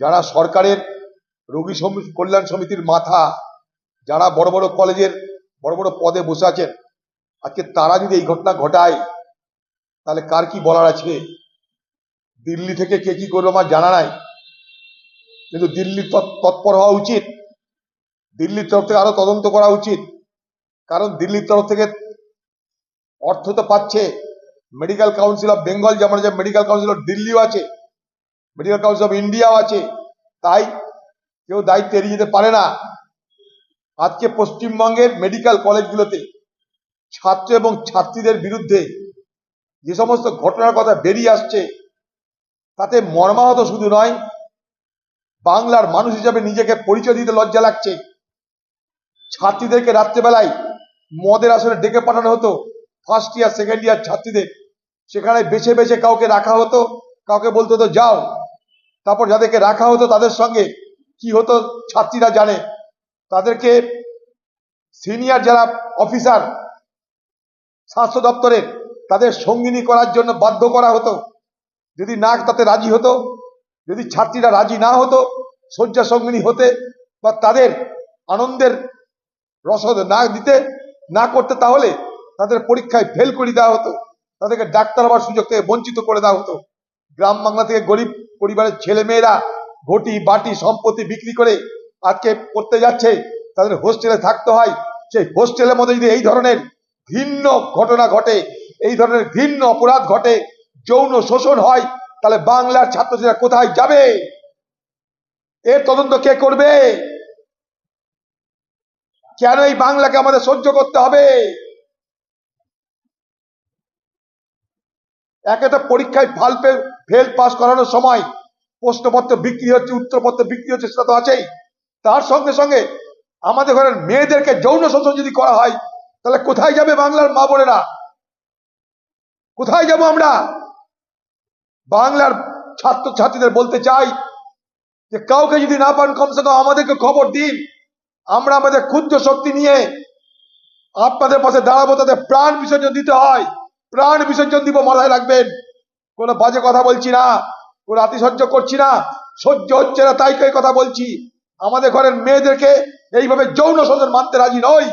যারা সরকারের রোগী কল্যাণ সমিতির মাথা, যারা বড় বড় কলেজের বড় বড় পদে বসে আছেন, আজকে তারা যদি এই ঘটনা ঘটায়, তাহলে কার কি বলার আছে? দিল্লি থেকে কে কি করবে আমার জানা নাই। কিন্তু দিল্লির তৎ- তৎপর হওয়া উচিত। দিল্লির তরফ থেকে আরও তদন্ত করা উচিত। কারণ দিল্লির তরফ থেকে অর্থ তো পাচ্ছে। মেডিকেল কাউন্সিল অফ বেঙ্গল যেমন মেডিকেল কাউন্সিল অফ দিল্লিও আছে। মেডিকেল কাউন্সিল অফ ইন্ডিয়াও আছে। তাই কেউ দায়িত্ব এড়িয়ে যেতে পারে না। আজকে পশ্চিমবঙ্গের মেডিকেল কলেজগুলোতে ছাত্র এবং ছাত্রীদের বিরুদ্ধে যে সমস্ত ঘটনার কথা বেরিয়ে আসছে, তাতে মর্মাহত শুধু নয়, বাংলার মানুষ হিসাবে নিজেকে পরিচয় দিতে লজ্জা লাগছে। ছাত্রীদেরকে রাত্রেবেলায় মদের আসলে ডেকে পাঠানো হতো ফার্স্ট ইয়ার সেকেন্ড ইয়ার ছাত্রীদের। সেখানে বেছে বেছে কাউকে রাখা হতো, কাউকে বলতে হতো, যাও। তারপর যাদেরকে রাখা হতো তাদের সঙ্গে কি হতো ছাত্রীরা জানে। তাদেরকে সিনিয়র যারা অফিসার, স্বাস্থ্য দপ্তরের, তাদের সঙ্গিনী করার জন্য বাধ্য করা হতো। যদি না তাতে রাজি হতো, যদি ছাত্রীরা রাজি না হতো, শয্যা সঙ্গিনী হতে বা তাদের আনন্দের রসদ না দিতে, না করতে তাহলে তাদের পরীক্ষায় ফেল করে দেওয়া হতো। তাদেরকে ডাক্তার হওয়ার সুযোগ থেকে বঞ্চিত করে দেওয়া হতো। গ্রাম বাংলা থেকে গরিব পরিবারের ছেলে মেয়েরা ঘটি, বাটি, সম্পত্তি বিক্রি করে আজকে করতে যাচ্ছে, তাদের হোস্টেলে থাকতে হয়। সেই হোস্টেলের মধ্যে যদি এই ধরনের ভিন্ন ঘটনা ঘটে, এই ধরনের ভিন্ন অপরাধ ঘটে, যৌন শোষণ হয়, তাহলে বাংলার ছাত্রছাত্রীরা কোথায় যাবে? এর তদন্ত কে করবে? কেন এই বাংলাকে আমাদের সহ্য করতে হবে? একে তো পরীক্ষায় ফাল ফেল পাস করানোর সময় প্রশ্নপত্র বিক্রি হচ্ছে, উত্তরপত্র বিক্রি হচ্ছে, সেটা তো আছেই। তার সঙ্গে সঙ্গে আমাদের ঘরের মেয়েদেরকে যৌন শোষণ যদি করা হয়, তাহলে কোথায় যাবে বাংলার মা বোনেরা? কোথায় যাব আমরা? বাংলার ছাত্র ছাত্রীদের বলতে চাই যে, কাউকে যদি না পান কমসে কম আমাদেরকে খবর দিন। আমরা আমাদের ক্ষুদ্র শক্তি নিয়ে আপনাদের পাশে দাঁড়াবো, তাদের প্রাণ বিসর্জন দিতে হয়। প্রাণ বিসর্জন দিব মাথায় রাখবেন। কোনো বাজে কথা বলছি না, কোনো সহ্য করছি না, সহ্য হচ্ছে না, তাই কথা বলছি। আমাদের ঘরের মেয়েদেরকে এইভাবে যৌন শোষণ মানতে রাজি নই।